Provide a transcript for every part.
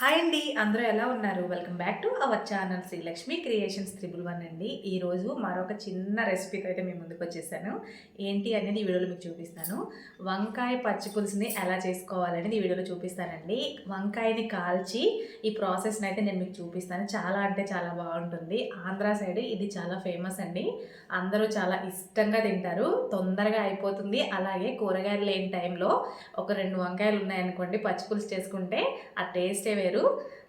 Hi అండి అందరూ ఎలా ఉన్నారు? Welcome back to our channel Srilakshmi creations triple one అండి. ఈరోజు మరొక చిన్న రెసిపీతో అయితే మేము ముందుకు వచ్చేసాను. ఏంటి అనేది ఈ వీడియోలో మీకు చూపిస్తాను. వంకాయ పచ్చి పులుసుని ఎలా చేసుకోవాలనేది ఈ వీడియోలో చూపిస్తానండి. వంకాయని కాల్చి ఈ ప్రాసెస్ని అయితే నేను మీకు చూపిస్తాను. చాలా అంటే చాలా బాగుంటుంది. ఆంధ్ర సైడ్ ఇది చాలా ఫేమస్ అండి. అందరూ చాలా ఇష్టంగా తింటారు. తొందరగా అయిపోతుంది. అలాగే కూరగాయలు లేని టైంలో ఒక రెండు వంకాయలు ఉన్నాయనుకోండి పచ్చి పులుసు చేసుకుంటే ఆ టేస్టే వేరు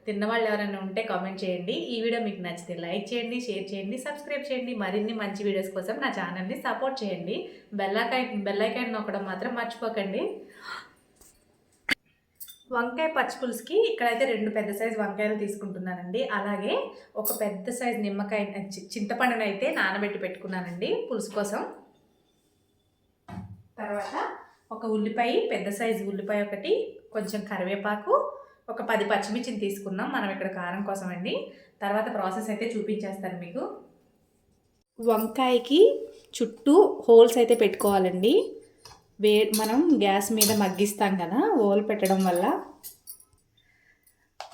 తిన్నవాళ్ళు ఎవరైనా ఉంటే కామెంట్ చేయండి. ఈ వీడియో మీకు నచ్చితే లైక్ చేయండి షేర్ చేయండి సబ్స్క్రైబ్ చేయండి. మరిన్ని మంచి వీడియోస్ కోసం నా ఛానల్ని సపోర్ట్ చేయండి. బెల్లాకాయ బెల్లైకాయ నొక్కడం మాత్రం మర్చిపోకండి. వంకాయ పచ్చిపులుసుకి ఇక్కడైతే రెండు పెద్ద సైజు వంకాయలు తీసుకుంటున్నానండి. అలాగే ఒక పెద్ద సైజు నిమ్మకాయ చింతపండును అయితే నానబెట్టి పెట్టుకున్నానండి పులుసు కోసం. తర్వాత ఒక ఉల్లిపాయ పెద్ద సైజు ఉల్లిపాయ ఒకటి కొంచెం కరివేపాకు ఒక పది పచ్చిమిర్చిని తీసుకున్నాం. మనం ఇక్కడ కారం కోసం అండి తర్వాత ప్రాసెస్ అయితే చూపించేస్తాను మీకు. వంకాయకి చుట్టూ హోల్స్ అయితే పెట్టుకోవాలండి. వే మనం గ్యాస్ మీద మగ్గిస్తాం కదా హోల్ పెట్టడం వల్ల.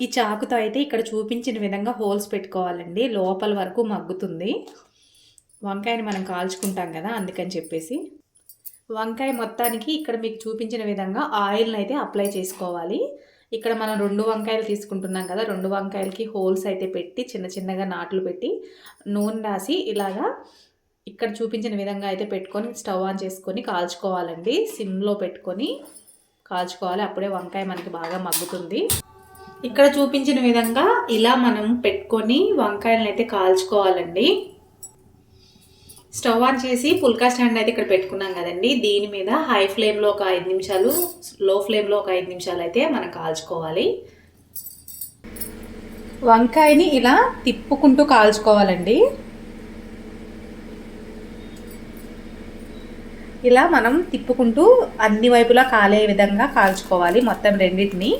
ఈ చాకుతో అయితే ఇక్కడ చూపించిన విధంగా హోల్స్ పెట్టుకోవాలండి. లోపల వరకు మగ్గుతుంది. వంకాయని మనం కాల్చుకుంటాం కదా అందుకని చెప్పేసి. వంకాయ మొత్తానికి ఇక్కడ మీకు చూపించిన విధంగా ఆయిల్ని అయితే అప్లై చేసుకోవాలి. ఇక్కడ మనం రెండు వంకాయలు తీసుకుంటున్నాం కదా రెండు వంకాయలకి హోల్స్ అయితే పెట్టి చిన్న చిన్నగా నాట్లు పెట్టి నూనె రాసి ఇలాగా ఇక్కడ చూపించిన విధంగా అయితే పెట్టుకొని స్టవ్ ఆన్ చేసుకొని కాల్చుకోవాలండి. సిమ్లో పెట్టుకొని కాల్చుకోవాలి. అప్పుడే వంకాయ మనకి బాగా మగ్గుతుంది. ఇక్కడ చూపించిన విధంగా ఇలా మనం పెట్టుకొని వంకాయలను అయితే కాల్చుకోవాలండి. స్టవ్ ఆన్ చేసి పుల్కా స్టాండ్ అయితే ఇక్కడ పెట్టుకున్నాం కదండి. దీని మీద హై ఫ్లేమ్లో ఒక ఐదు నిమిషాలు లో ఫ్లేమ్లో ఒక ఐదు నిమిషాలు అయితే మనం కాల్చుకోవాలి. వంకాయని ఇలా తిప్పుకుంటూ కాల్చుకోవాలండి. ఇలా మనం తిప్పుకుంటూ అన్ని వైపులా కాలే విధంగా కాల్చుకోవాలి మొత్తం రెండింటిని.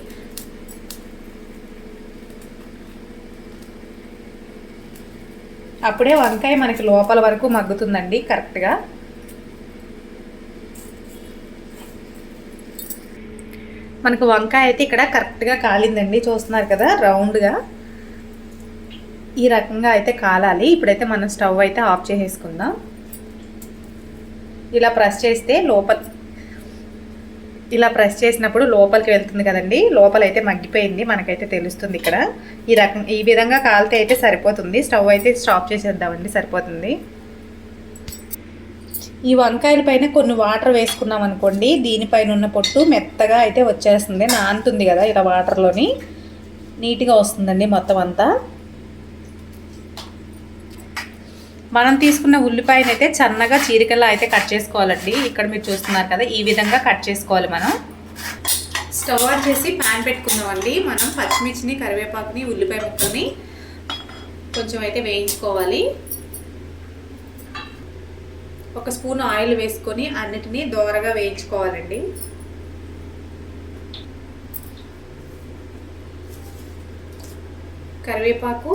అప్పుడే వంకాయ మనకి లోపల వరకు మగ్గుతుందండి కరెక్ట్గా మనకు వంకాయ అయితే ఇక్కడ కరెక్ట్గా కాలిందండి చూస్తున్నారు కదా రౌండ్గా ఈ రకంగా అయితే కాలాలి. ఇప్పుడైతే మనం స్టవ్ అయితే ఆఫ్ చేసేసుకుందాం. ఇలా ప్రెస్ చేస్తే లోపల ఇలా ప్రెస్ చేసినప్పుడు లోపలికి వెళ్తుంది కదండి. లోపల అయితే మగ్గిపోయింది మనకైతే తెలుస్తుంది ఇక్కడ. ఈ రకం ఈ విధంగా కాలితే అయితే సరిపోతుంది. స్టవ్ అయితే స్టాప్ చేసేద్దామండి సరిపోతుంది. ఈ వంకాయల పైన కొన్ని వాటర్ వేసుకున్నాం అనుకోండి దీనిపైన ఉన్న పొట్టు మెత్తగా అయితే వచ్చేస్తుంది. నానుతుంది కదా ఇలా వాటర్లోని. నీట్గా వస్తుందండి మొత్తం అంతా. మనం తీసుకున్న ఉల్లిపాయను అయితే చన్నగా చీరికల్లా అయితే కట్ చేసుకోవాలండి. ఇక్కడ మీరు చూస్తున్నారు కదా ఈ విధంగా కట్ చేసుకోవాలి మనం. స్టవ్ ఆన్ చేసి ప్యాన్ పెట్టుకుందామండి. మనం పచ్చిమిర్చిని కరివేపాకుని ఉల్లిపాయ ముక్కని కొంచెం అయితే వేయించుకోవాలి. ఒక స్పూన్ ఆయిల్ వేసుకొని అన్నిటినీ దోరగా వేయించుకోవాలండి. కరివేపాకు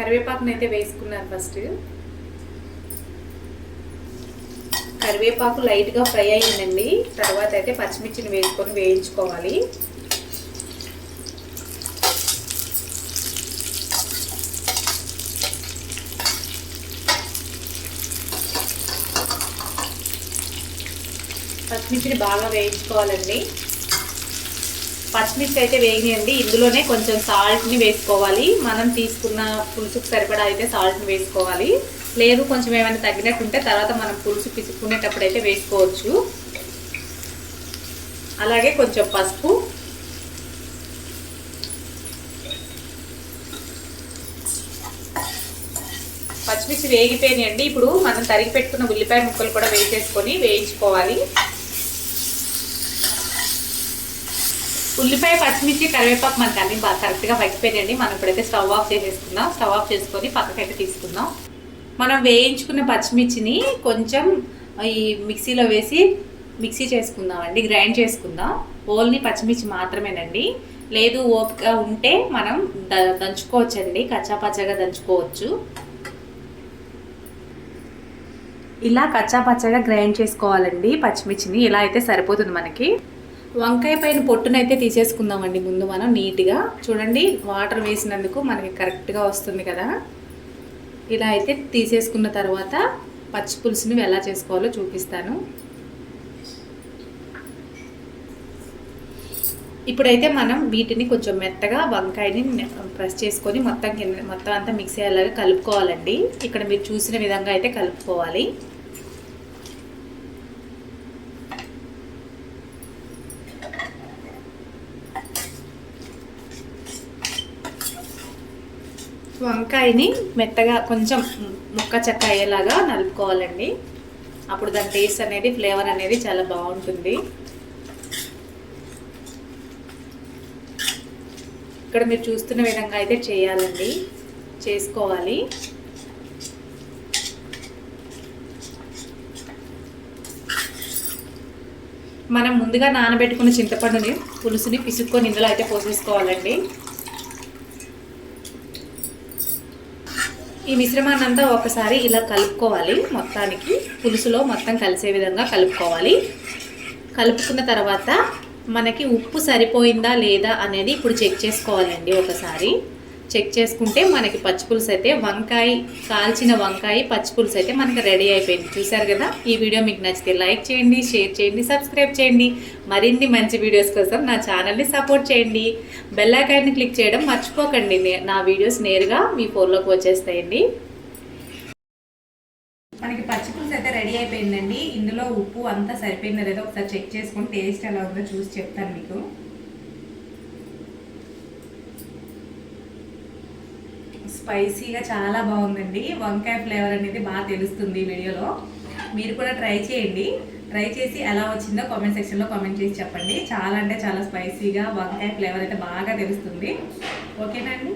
కరివేపాకుని అయితే వేసుకున్నాను ఫస్ట్. కరివేపాకు లైట్గా ఫ్రై అయ్యిందండి తర్వాత అయితే పచ్చిమిర్చిని వేసుకొని వేయించుకోవాలి. పచ్చిమిర్చిని బాగా వేయించుకోవాలండి. పచ్చిమిర్చి అయితే వేగినాయండి ఇందులోనే కొంచెం సాల్ట్ని వేసుకోవాలి. మనం తీసుకున్న పులుసుకు సరిపడా అయితే సాల్ట్ని వేసుకోవాలి. లేదు కొంచెం ఏమైనా తగ్గినట్టుంటే తర్వాత మనం పులుసు పిసుకునేటప్పుడు అయితే వేసుకోవచ్చు. అలాగే కొంచెం పసుపు. పచ్చిమిర్చి వేగిపోయినాయండి. ఇప్పుడు మనం తరిగి పెట్టుకున్న ఉల్లిపాయ ముక్కలు కూడా వేసేసుకొని వేయించుకోవాలి. ఉల్లిపాయ పచ్చిమిర్చి కరివేపాకు మనకు అన్ని బాగా కరెక్ట్గా మగ్గిపోయినాయండి మనం ఇప్పుడైతే స్టవ్ ఆఫ్ చేసేసుకుందాం. స్టవ్ ఆఫ్ చేసుకొని పక్కకైతే తీసుకుందాం. మనం వేయించుకున్న పచ్చిమిర్చిని కొంచెం ఈ మిక్సీలో వేసి మిక్సీ చేసుకుందాం అండి గ్రైండ్ చేసుకుందాం. ఓన్లీ పచ్చిమిర్చి మాత్రమేనండి. లేదు ఓపిక ఉంటే మనం ద దంచుకోవచ్చండి. కచ్చా పచ్చగా దంచుకోవచ్చు. ఇలా కచ్చా పచ్చగా గ్రైండ్ చేసుకోవాలండి పచ్చిమిర్చిని. ఇలా అయితే సరిపోతుంది మనకి. వంకాయ పైన పొట్టునైతే తీసేసుకుందామండి ముందు మనం నీట్గా. చూడండి వాటర్ వేసినందుకు మనకి కరెక్ట్గా వస్తుంది కదా. ఇలా అయితే తీసేసుకున్న తర్వాత పచ్చి పులుసుని ఎలా చేసుకోవాలో చూపిస్తాను. ఇప్పుడైతే మనం వీటిని కొంచెం మెత్తగా వంకాయని ప్రెస్ చేసుకొని మొత్తం కింద మొత్తం అంతా మిక్స్ అయ్యేలాగా కలుపుకోవాలండి. ఇక్కడ మీరు చూసిన విధంగా అయితే కలుపుకోవాలి. వంకాయని మెత్తగా కొంచెం ముక్క చెక్క అయ్యేలాగా నలుపుకోవాలండి. అప్పుడు దాని టేస్ట్ అనేది ఫ్లేవర్ అనేది చాలా బాగుంటుంది. ఇక్కడ మీరు చూస్తున్న విధంగా అయితే చేయాలండి. చేసుకోవాలి. మనం ముందుగా నానబెట్టుకున్న చింతపండుని పులుసుని పిసుక్కొని ఇందులో అయితే పోసేసుకోవాలండి. ఈ మిశ్రమాన్ని అంతా ఒకసారి ఇలా కలుపుకోవాలి. మొత్తానికి పులుసులో మొత్తం కలిసే విధంగా కలుపుకోవాలి. కలుపుకున్న తర్వాత మనకి ఉప్పు సరిపోయిందా లేదా అనేది ఇప్పుడు చెక్ చేసుకోవాలండి ఒకసారి. చెక్ చేసుకుంటే మనకి పచ్చిపులుసు అయితే వంకాయ కాల్చిన వంకాయ పచ్చిపులుసు అయితే మనకి రెడీ అయిపోయింది. చూసారు కదా? ఈ వీడియో మీకు నచ్చితే లైక్ చేయండి షేర్ చేయండి సబ్స్క్రైబ్ చేయండి. మరిన్ని మంచి వీడియోస్ కోసం నా ఛానల్ని సపోర్ట్ చేయండి. బెల్ క్లిక్ చేయడం మర్చిపోకండి. నే- నా వీడియోస్ నేరుగా మీ ఫోన్లోకి వచ్చేస్తాయండి. మనకి పచ్చిపులుసు అయితే రెడీ అయిపోయిందండి. ఇందులో ఉప్పు అంతా సరిపోయిందో లేదో ఒకసారి చెక్ చేసుకొని టేస్ట్ ఎలా ఉందో చూసి చెప్తాను మీకు. స్పైసీగా చాలా బాగుందండి. వంకాయ ఫ్లేవర్ అనేది బాగా తెలుస్తుంది వీడియోలో. మీరు కూడా ట్రై చేయండి. ట్రై చేసి ఎలా వచ్చిందో కామెంట్ సెక్షన్లో కామెంట్ చేసి చెప్పండి. చాలా అంటే చాలా స్పైసీగా వంకాయ ఫ్లేవర్ అయితే బాగా తెలుస్తుంది. ఓకేనా అండి?